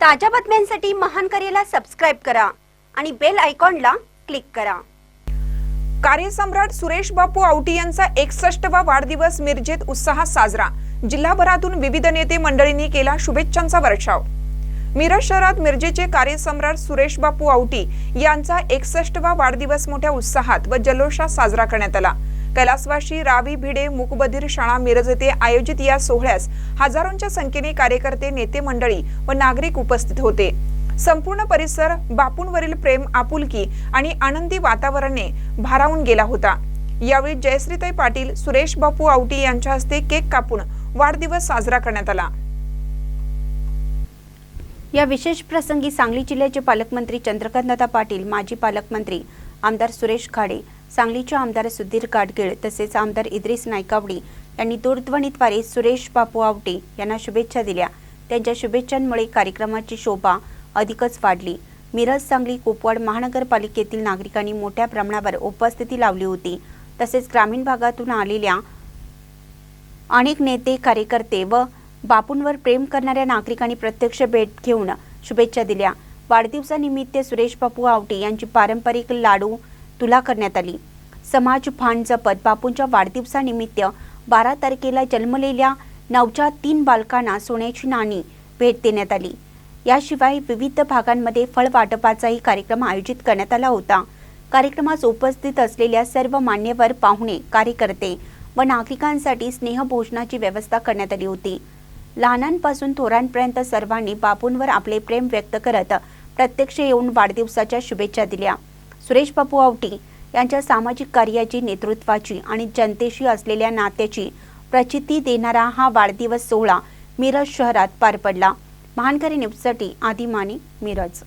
ताज्या बातम्यांसाठी महान करेला सबस्क्राईब करा आणि बेल आयकॉनला क्लिक करा. कार्यसम्राट सुरेश बापू आवटी यांचा एकसष्टवा वाढदिवस मिरजेत उत्साहात साजरा. जिल्हाभरातून विविध नेते मंडळींनी केला शुभेच्छांचा वर्षाव. मिरज शहरात मिरजेचे कार्यसम्राट सुरेश बापू आवटी यांचा एकसष्टवा वाढदिवस मोठ्या उत्साहात व जल्लोषात साजरा करण्यात आला. कैलासवाशी रावी भिडे मुकबधीर शाळा मिरज येथे आयोजित या सोहळ्यास हजारोंच्या संख्येने कार्यकर्ते नेते मंडळी व नागरिक उपस्थित होते. संपूर्ण परिसर बापूंवरील प्रेम आपुलकी आणि आनंदी वातावरणाने भारावून गेला होता. यावेळी जयश्रीताई पाटील सुरेश बापू आवटी यांच्या हस्ते केक कापून वाढदिवस साजरा करण्यात आला. या विशेष प्रसंगी सांगली जिल्ह्याचे पालकमंत्री चंद्रकांतदादा पाटील माजी पालकमंत्री आमदार सुरेश खाडे सांगलीचे आमदार सुधीर गाडगीळ तसेच आमदार इद्रिस नायकावडी यांनी दूरध्वनीद्वारे सुरेश बापू आवटे यांना शुभेच्छा दिल्या. त्यांच्या शुभेच्छांमुळे कार्यक्रमाची शोभा अधिकच वाढली. मिरज सांगली कुपवाड महानगरपालिकेतील नागरिकांनी मोठ्या प्रमाणावर उपस्थिती लावली होती. तसेच ग्रामीण भागातून आलेल्या अनेक नेते कार्यकर्ते व बापूंवर प्रेम करणाऱ्या नागरिकांनी प्रत्यक्ष भेट घेऊन शुभेच्छा दिल्या. वाढदिवसानिमित्त सुरेश बापू आवटे यांची पारंपरिक लाडू तुला करण्यात आली. समाज फांडचं जपत बापूंच्या वाढदिवसानिमित्त बारा तारखेला जन्मलेल्या नवच्या तीन बालकांना सोन्याची नाणी भेट देण्यात आली. याशिवाय विविध भागांमध्ये फळ वाटपाचाही कार्यक्रम आयोजित करण्यात आला होता. कार्यक्रमास उपस्थित असलेल्या सर्व मान्यवर पाहुणे कार्यकर्ते व नागरिकांसाठी स्नेहभोजनाची व्यवस्था करण्यात आली होती. लहानांपासून थोरांपर्यंत सर्वांनी बापूंवर आपले प्रेम व्यक्त करत प्रत्यक्ष येऊन वाढदिवसाच्या शुभेच्छा दिल्या. सुरेश बापू आवटी यांच्या सामाजिक कार्याची नेतृत्वाची आणि जनतेशी असलेल्या नात्याची प्रचिती देणारा हा वाढदिवस सोहळा मिरज शहरात पार पडला. महानकरी न्यूजसाठी आदिमाने मिरज.